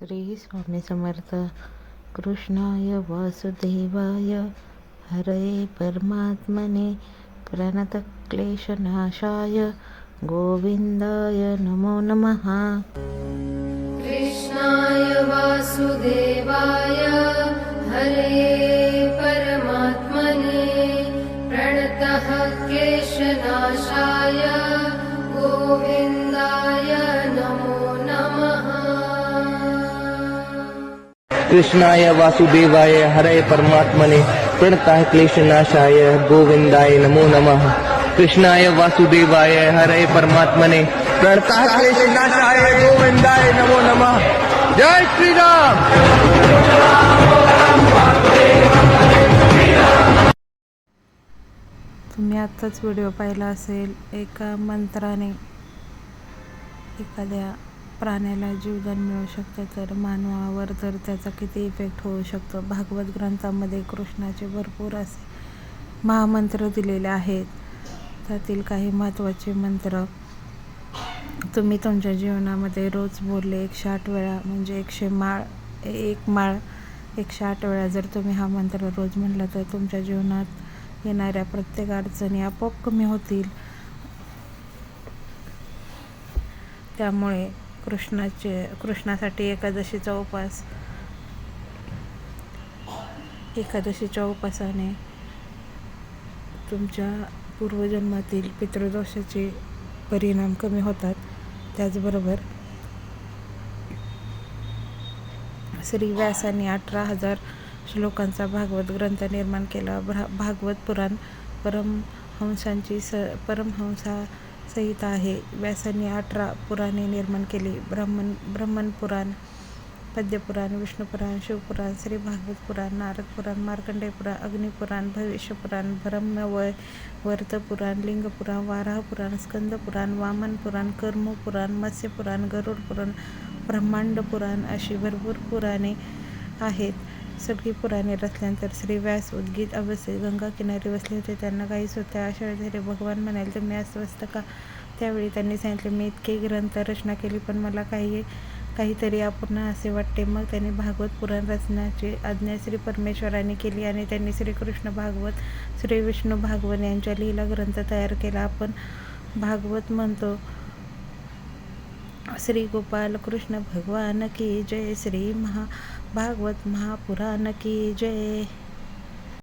श्री स्वामी समर्थ। कृष्णाय वासुदेवाय। हरे परमात्मने प्रणतक्लेशनाशाय गोविन्दाय नमो नमः। कृष्णाय वासुदेवाय। हरे परमात्मने प्रणतः क्लेशनाशाय। गोविन्दाय कृष्णाय वासुदेवाय हरे परमात्मने प्रणतः क्लेशनाशाय गोविंदाय नमो नमः। कृष्णाय वासुदेवाय हरे परमात्मने प्रणतः क्लेशनाशाय गोविंदाय नमो नमः। जय श्री राम तुम्ही आत्ताच व्हिडिओ पाहिला असेल, एका मंत्राने एखाद्या प्राण्याला जीवदान मिळू शकतं तर मानवावर तर त्याचा किती इफेक्ट होऊ शकतो. भागवत ग्रंथामध्ये कृष्णाचे भरपूर असे महामंत्र दिलेले आहेत. त्यातील काही महत्त्वाचे मंत्र तुम्ही तुमच्या जीवनामध्ये रोज बोलले एकशे आठ वेळा म्हणजे एकशे माळ एक माळ एकशे आठ वेळा जर तुम्ही हा मंत्र रोज म्हणला तर तुमच्या जीवनात येणाऱ्या प्रत्येक अडचणी आपोआप कमी होतील. त्यामुळे कृष्णाचे कृष्णासाठी एकादशीचा उपास एकादशीच्या उपासाने तुमच्या पूर्वजन्मातील पितृदोषाचे परिणाम कमी होतात. त्याचबरोबर श्री व्यासांनी अठरा हजार श्लोकांचा भागवत ग्रंथ निर्माण केला. भ्रा भागवत पुराण परमहंसांची स परमहंसा संहिता आहे. व्यासांनी अठरा पुराणे निर्माण केली. ब्राह्मण ब्रह्मण पुराण पद्यपुराण विष्णुपुराण शिवपुराण श्री भागवत पुराण नारद पुराण मार्कंडेय पुराण अग्निपुराण भविष्यपुराण ब्रह्मवय वर्तपुराण लिंगपुराण वाराहपुराण स्कंदपुराण वामन पुराण कर्मपुराण मत्स्यपुराण गरुड पुराण ब्रह्मांड पुराण अशी भरपूर पुराणे आहेत. सगळी पुराणे रचल्यानंतर श्री व्यास उद्गीत अवस्थेत गंगा किनारी बसले होते. त्यांना काही होत्या अशा वेळी झाले भगवान म्हणाले तुम्ही अस्वस्थ का? त्यावेळी त्यांनी सांगितले मी इतके ग्रंथ रचना केली पण मला काही काहीतरी अपूर्ण असे वाटते. मग त्यांनी भागवत पुराण रचनाची आज्ञा श्री परमेश्वराने केली आणि त्यांनी श्रीकृष्ण भागवत श्री विष्णू भागवत यांच्या लिहिला ग्रंथ तयार केला. आपण भागवत म्हणतो श्री गोपाल कृष्ण भगवान की जय श्री महा भागवत महापुराण की जय।